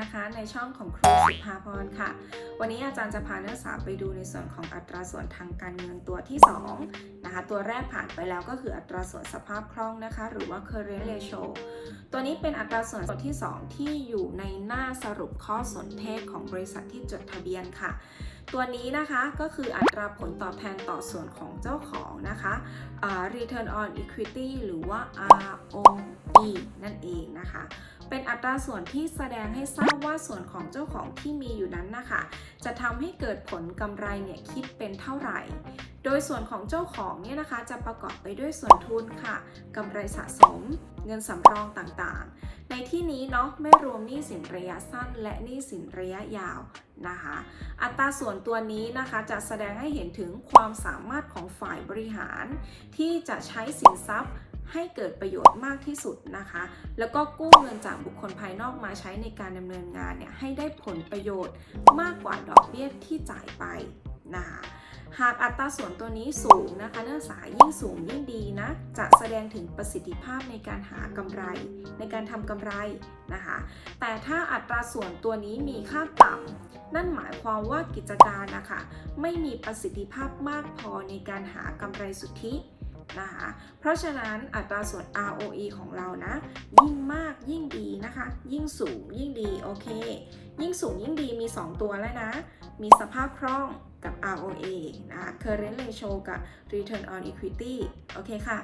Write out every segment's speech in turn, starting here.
นะคะในช่องของครูสุภาพรค่ะ วันนี้อาจารย์จะพานักศึกษาไปดูในส่วนของอัตราส่วนทางการเงินตัวที่2นะคะตัวแรกผ่านไปแล้วก็คืออัตราส่วนสภาพคล่องนะคะ หรือว่า current ratio ตัวนี้เป็นอัตราส่วนตัวที่ 2 ที่อยู่ในหน้าสรุปข้อสนเทศของบริษัทที่จดทะเบียนค่ะ ตัวนี้นะคะก็คืออัตราผลตอบแทนต่อส่วนของเจ้าของนะคะ return on equity หรือว่า ROE นั่นเองนะคะ เป็นอัตราส่วนที่แสดงให้ทราบว่าส่วนของเจ้าของที่มีอยู่นั้นนะคะ จะทำให้เกิดผลกำไรเนี่ยคิดเป็นเท่าไหร่ โดยส่วนของเจ้าของเนี่ยนะคะจะประกอบไปด้วยส่วนทุนค่ะกำไรสะสม เงินสำรองต่างๆ ในที่นี้เนาะไม่รวมหนี้สินระยะสั้น และหนี้สินระยะยาวนะคะ อัตราส่วนตัวนี้นะคะจะแสดงให้เห็นถึงความสามารถของฝ่ายบริหาร ที่จะใช้สินทรัพย์ให้เกิดประโยชน์มากที่สุดนะคะ แล้วก็กู้เงินจากบุคคลภายนอกมาใช้ในการดำเนินงานเนี่ยให้ได้ผลประโยชน์มากกว่าดอกเบี้ยที่จ่ายไปนะคะ หากอัตราส่วนตัวนี้สูงนะคะนักศึกษายิ่งสูงยิ่งดีนะ จะแสดงถึงประสิทธิภาพในการหากำไร ในการทำกำไรนะคะ แต่ถ้าอัตราส่วนตัวนี้มีค่าต่ำนั่นหมายความว่ากิจการนะคะไม่มีประสิทธิภาพมากพอในการหากำไรสุทธินะคะเพราะฉะนั้นอัตราส่วน ROE ของเรานะ ยิ่งมากยิ่งดีนะคะ ยิ่งสูงยิ่งดี โอเค ยิ่งสูงยิ่งดีมี 2 ตัวแล้วนะ มีสภาพคล่อง กับ ROA นะคะ current ratio กับ return on equity โอเคค่ะ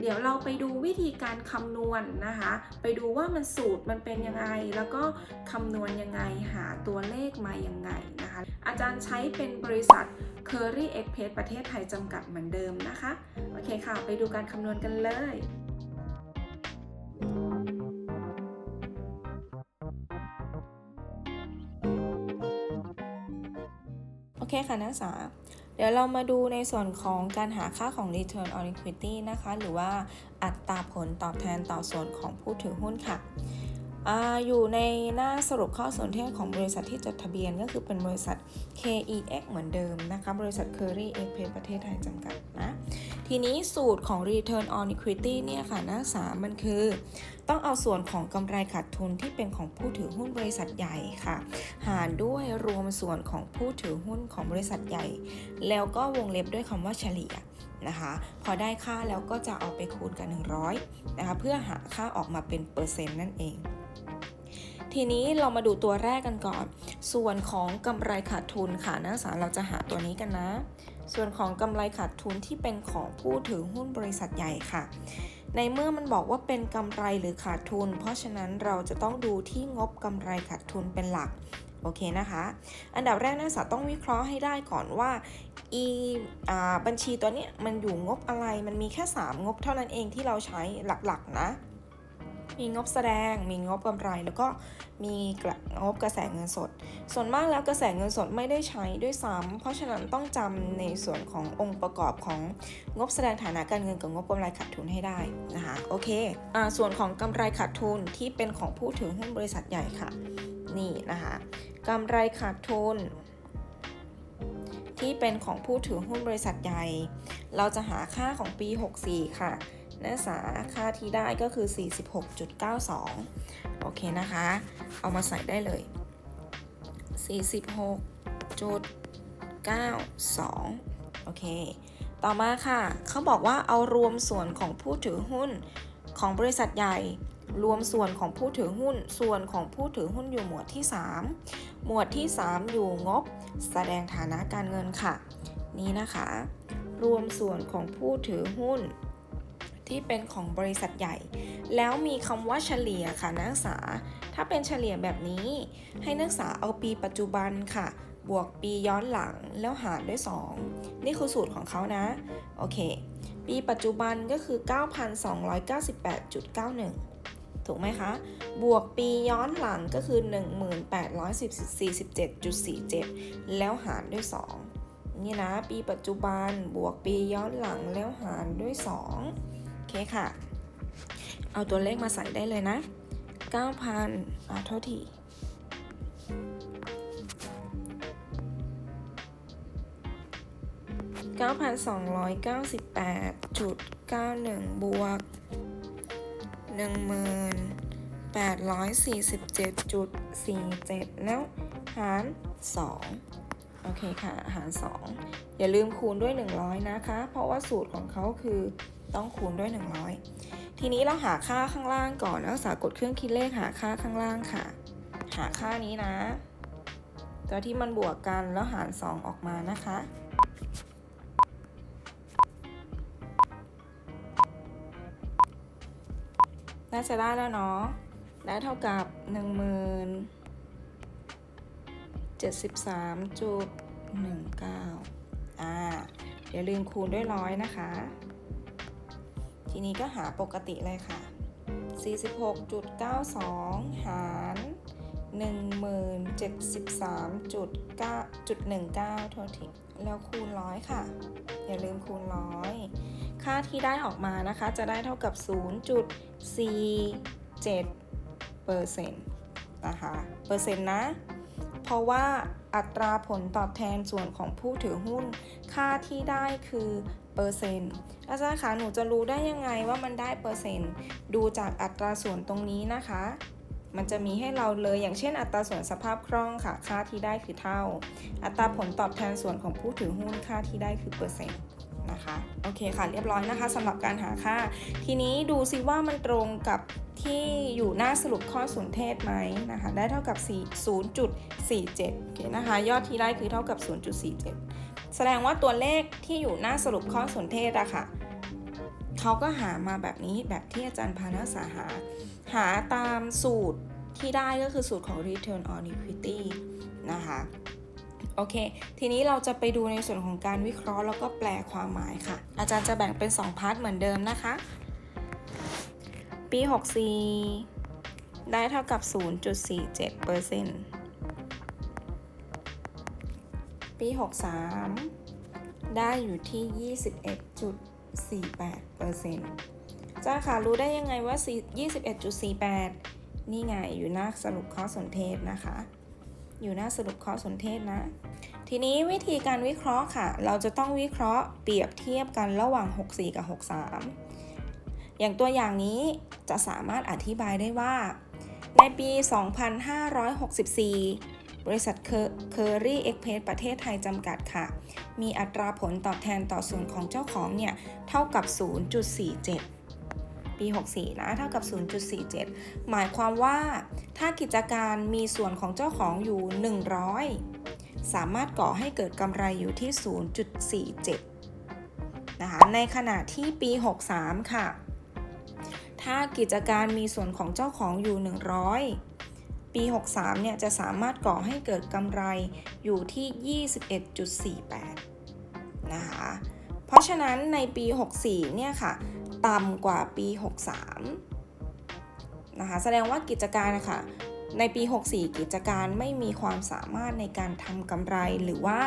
เดี๋ยวเราไปดูวิธีการคำนวณนะคะ ไปดูว่ามันสูตรมันเป็นยังไง แล้วก็คำนวณยังไง หาตัวเลขมายังไงนะคะ อาจารย์ใช้เป็นบริษัท Curry Express ประเทศไทยจำกัดเหมือนเดิมนะคะ โอเคค่ะ ไปดูการคำนวณกันเลย เคค่ะนักศึกษา เดี๋ยวเรามาดูในส่วนของการหาค่าของ return on equity นะคะ หรือว่าอัตราผลตอบแทนต่อส่วนของผู้ถือหุ้นค่ะอยู่ในหน้าสรุปข้อสนเทศของบริษัทที่จดทะเบียนก็คือเป็นบริษัท KEX เหมือนเดิมนะคะ บริษัท Curry e p ประเทศไทยจำกัดนะ ทีนี้สูตรของ return on equity เนี่ยค่ะนักศึกษามันคือ ต้องเอาส่วนของกำไรขาดทุนที่เป็นของผู้ถือหุ้นบริษัทใหญ่ค่ะ หารด้วยรวมส่วนของผู้ถือหุ้นของบริษัทใหญ่ แล้วก็วงเล็บด้วยคำว่าเฉลี่ยนะคะพอได้ค่าแล้วก็จะเอาไปคูณกัน100นะคะเพื่อหาค่าออกมาเป็นเปอร์เซ็นต์นั่นเองทีนี้เรามาดูตัวแรกกันก่อน ส่วนของกำไรขาดทุนค่ะนักศึกษาเราจะหาตัวนี้กันนะ ส่วนของกำไรขาดทุนที่เป็นของผู้ถือหุ้นบริษัทใหญ่ค่ะ ในเมื่อมันบอกว่าเป็นกำไรหรือขาดทุน เพราะฉะนั้นเราจะต้องดูที่งบกำไรขาดทุนเป็นหลัก โอเคนะคะ อันดับแรกนักศึกษาต้องวิเคราะห์ให้ได้ก่อนว่าอีบัญชีตัวนี้มันอยู่งบอะไร มันมีแค่ 3 งบเท่านั้นเองที่เราใช้หลักๆนะ มีงบแสดง มีงบกำไร แล้วก็มีกระงบกระแสเงินสด ส่วนมากแล้วกระแสเงินสดไม่ได้ใช้ด้วยซ้ำเพราะฉะนั้นต้องจำในส่วนขององค์ประกอบของงบแสดงฐานะการเงินกับงบกำไรขาดทุนให้ได้นะคะโอเคอส่วนของกำไรขาดทุนที่เป็นของผู้ถือหุ้นบริษัทใหญ่ค่ะ นี่นะคะกำไรขาดทุน ที่เป็นของผู้ถือหุ้นบริษัทใหญ่ เราจะหาค่าของปี 64 ค่ะ นักศึกษาค่าที่ได้ก็คือ 46.92 โอเคนะคะ เอามาใส่ได้เลย 46.92 โอเค ต่อมาค่ะ เขาบอกว่าเอารวมส่วนของผู้ถือหุ้นของบริษัทใหญ่ รวมส่วนของผู้ถือหุ้น ส่วนของผู้ถือหุ้นอยู่หมวดที่ 3 หมวดที่ 3 อยู่งบ แสดงฐานะการเงินค่ะ นี่นะคะ รวมส่วนของผู้ถือหุ้น ที่เป็นของบริษัทใหญ่ แล้วมีคำว่าเฉลี่ยค่ะนักศึกษา ถ้าเป็นเฉลี่ยแบบนี้ ให้นักศึกษาเอาปีปัจจุบันค่ะ บวกปีย้อนหลังแล้วหารด้วย 2 นี่คือสูตรของเขานะ โอเค ปีปัจจุบันก็คือ 9,298.91 ถูกไหมคะ บวกปีย้อนหลังก็คือ 1847.47 แล้วหารด้วย 2นี่นะ ปีปัจจุบันบวกปีย้อนหลังแล้วหารด้วย 2 เคค่ะ เอาตัวเลขมาใส่ได้เลยนะ 9,000อาโทษที9,298.91 บวก 1,847.47 แล้วหาร 2 โอเคค่ะ หาร 2 อย่าลืมคูณด้วย 100 นะคะ เพราะว่าสูตรของเขาคือ ต้องคูณด้วย 100 ทีนี้เราหาค่าข้างล่างก่อนนักศึกษากดเครื่องคิดเลขหาค่าข้างล่างค่ะ หาค่านี้นะตัวที่มันบวกกันแล้วหาร 2 ออกมานะคะ น่าจะได้แล้วเนาะ ได้เท่ากับ 1 0 73จุด19 อ่าอย่าลืมคูณด้วยร้อยนะคะ ทีนี้ก็หาปกติเลยค่ะ 46.92 หาร 1073.9จุด19โทษทีแล้วคูณร้อยค่ะ อย่าลืมคูณร้อย ค่าที่ได้ออกมานะคะจะได้เท่ากับ 0.47เปอร์เซ็นต์นะคะเปอร์เซ็นต์นะ เพราะว่าอัตราผลตอบแทนส่วนของผู้ถือหุ้น ค่าที่ได้คือ เปอร์เซ็นต์อาจารย์คะหนูจะรู้ได้ยังไงว่ามันได้เปอร์เซ็นต์ดูจากอัตราส่วนตรงนี้นะคะ มันจะมีให้เราเลยอย่างเช่น อัตราส่วนสภาพคล่องค่ะ ค่าที่ได้คือเท่า อัตราผลตอบแทนส่วนของผู้ถือหุ้นค่าที่ได้คือเปอร์เซ็นต์นะคะโอเคค่ะเรียบร้อยนะคะสำหรับการหาค่า ทีนี้ดูซิว่ามันตรงกับที่อยู่หน้าสรุปข้อสนเทศไหมนะคะได้เท่ากับ 0.47โอเคนะคะยอดที่ได้คือเท่ากับ 0.47 แสดงว่าตัวเลขที่อยู่หน้าสรุปข้อสนเทศอะค่ะเขาก็หามาแบบนี้แบบที่อาจารย์พานักศึกษาหา หาตามสูตรที่ได้ก็คือสูตรของ return on equity นะคะโอเค ทีนี้เราจะไปดูในส่วนของการวิเคราะห์แล้วก็แปลความหมายค่ะ อาจารย์จะแบ่งเป็น 2 พาร์ทเหมือนเดิมนะคะ ปี 64 ได้เท่ากับ 0.47เปอร์เซ็นต์ ปี 63 ได้อยู่ที่ 21.48เปอร์เซ็นต์จ้าค่ะรู้ได้ยังไงว่า 21.48 นี่ไงอยู่หน้าสรุปข้อสนเทศนะคะ อยู่หน้าสรุปข้อสนเทศนะ ทีนี้วิธีการวิเคราะห์ค่ะ เราจะต้องวิเคราะห์เปรียบเทียบกันระหว่าง 64 กับ 63 อย่างตัวอย่างนี้จะสามารถอธิบายได้ว่า ในปี 2564 บริษัทเคอรี่เอ็กเพสประเทศไทยจำกัดค่ะ มีอัตราผลตอบแทนต่อส่วนของเจ้าของเนี่ย เท่ากับ 0.47 ปี 64 นะ เท่ากับ 0.47 หมายความว่าถ้ากิจการมีส่วนของเจ้าของอยู่ 100 สามารถก่อให้เกิดกำไรอยู่ที่ 0.47 นะคะ ในขณะที่ปี 63 ค่ะ ถ้ากิจการมีส่วนของเจ้าของอยู่ 100 ปี 63 เนี่ยจะสามารถก่อให้เกิดกำไรอยู่ที่ 21.48 นะคะ เพราะฉะนั้นในปี 64 เนี่ยค่ะ ต่ำกว่าปี 63 นะคะ แสดงว่ากิจการนะคะในปี 64 กิจการไม่มีความสามารถในการทำกำไรหรือว่า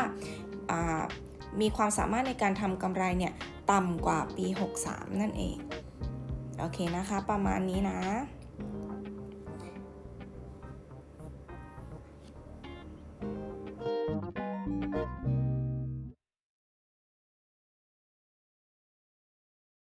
มีความสามารถในการทำกำไรเนี่ยต่ำกว่าปี 63 นั่นเอง โอเคนะคะ ประมาณนี้นะ